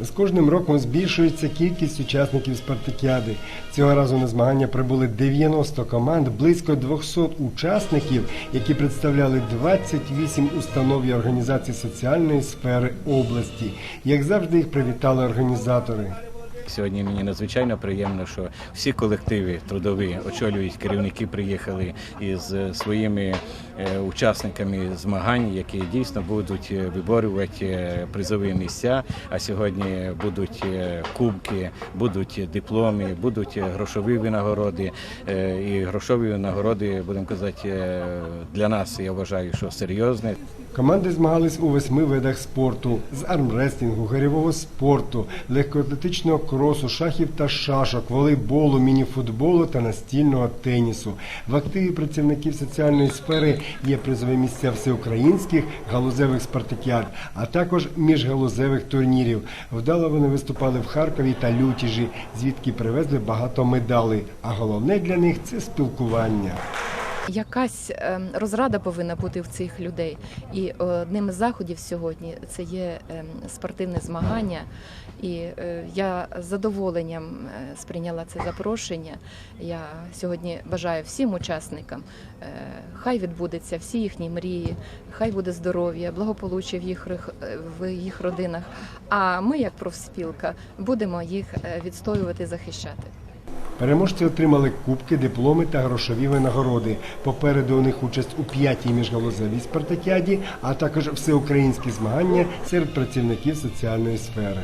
З кожним роком збільшується кількість учасників спартакіади. Цього разу на змагання прибули 90 команд, близько 200 учасників, які представляли 28 установ і організацій соціальної сфери області. Як завжди, їх привітали організатори. Сьогодні мені надзвичайно приємно, що всі колективи трудові очолюють керівники, приїхали із е, своїми е, учасниками змагань, які дійсно будуть е, виборювати призові місця. А сьогодні будуть кубки, будуть дипломи, будуть грошові винагороди. І грошові винагороди, будемо казати, для нас я вважаю, що серйозні. Команди змагались у восьми видах спорту з армрестингу, гирьового спорту, легкоатлетичного кросу, шахів та шашок, волейболу, мініфутболу та настільного тенісу. В активі працівників соціальної сфери є призові місця всеукраїнських галузевих спартакіад, а також міжгалузевих турнірів. Вдало вони виступали в Харкові та Лютіжі, звідки привезли багато медалей. А головне для них це спілкування. Якась ем, розрада повинна бути в цих людей. І одним із заходів сьогодні це є ем, спортивне змагання. І е, я з задоволенням е, сприйняла це запрошення. Я сьогодні бажаю всім учасникам, е, хай відбудеться всі їхні мрії, хай буде здоров'я, благополуччя в їх, в їх родинах. А ми, як профспілка, будемо їх відстоювати, захищати. Переможці отримали кубки, дипломи та грошові винагороди. Попереду у них участь у п'ятій міжгалузовій спартакіаді, а також всеукраїнські змагання серед працівників соціальної сфери.